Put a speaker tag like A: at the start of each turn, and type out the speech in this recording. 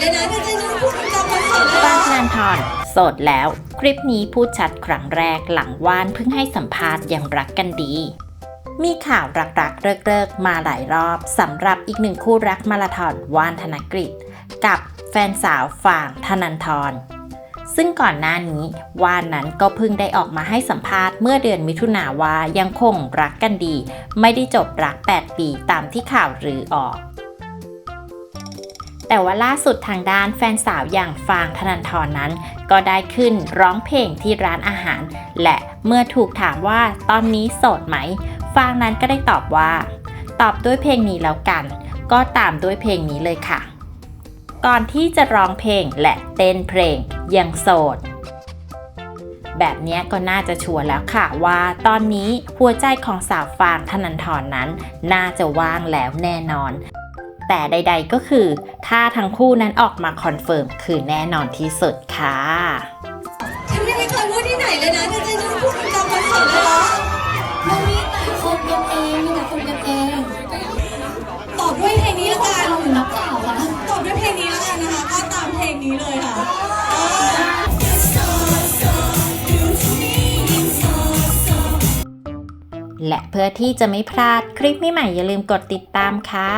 A: เลยนะจริงๆฉันพูดจำไม่ได้เลย
B: บ้า
A: นะ
B: ธนันทรโสดแล้ว คลิปนี้พูดชัดครั้งแรกหลังว่านเพิ่งให้สัมภาษณ์ยังรักกันดี มีข่าวรักๆเลิกๆมาหลายรอบสำหรับอีกหนึ่งคู่รักมาราธอนว่านธนกฤษกับแฟนสาวฝางธนันทรซึ่งก่อนหน้านี้ว่านนั้นก็เพิ่งได้ออกมาให้สัมภาษณ์เมื่อเดือนมิถุนาว่ายังคงรักกันดี ไม่ได้จบรัก 8 ปีตามที่ข่าวลือออก แต่ว่าล่าสุดทางด้านแฟนสาวอย่างฟางธนันทรนั้น ก็ได้ขึ้นร้องเพลงที่ร้านอาหาร และเมื่อถูกถามว่าตอนนี้โสดไหม ฟางนั้นก็ได้ตอบว่า ตอบด้วยเพลงนี้แล้วกัน ก็ตามด้วยเพลงนี้เลยค่ะ ก่อนที่จะร้องเพลงและเต้นเพลงยังโสดแบบนี้ก็น่าจะชัวร์แล้วค่ะว่าตอนนี้หัวใจของสาวฟางธนันทรนนั้น น่าจะว่างแล้วแน่นอน แต่ใด ๆก็คือ ถ้าทั้งคู่นั้นออกมาคอนเฟิร์มคือแน่นอนที่สุดค่ะ
A: ฉันไม่เคยพูดที่ไหนเลยนะจริงๆฉันพูดถึงจำวันเกิดเลยนะ
C: มันมีแต่คนกันเองมีแต่คนกันเอง
A: ตอบด้วยเพลงนี้ละกัน
C: เราอยู่นักข่าวอะ
A: ตอบด้วยเพลงนี้ละกันนะคะก็ตามเพลงนี้เลยค่ะเออ
B: และเพื่อที่จะไม่พลาดคลิปใหม่ๆอย่าลืมกดติดตามค่ะ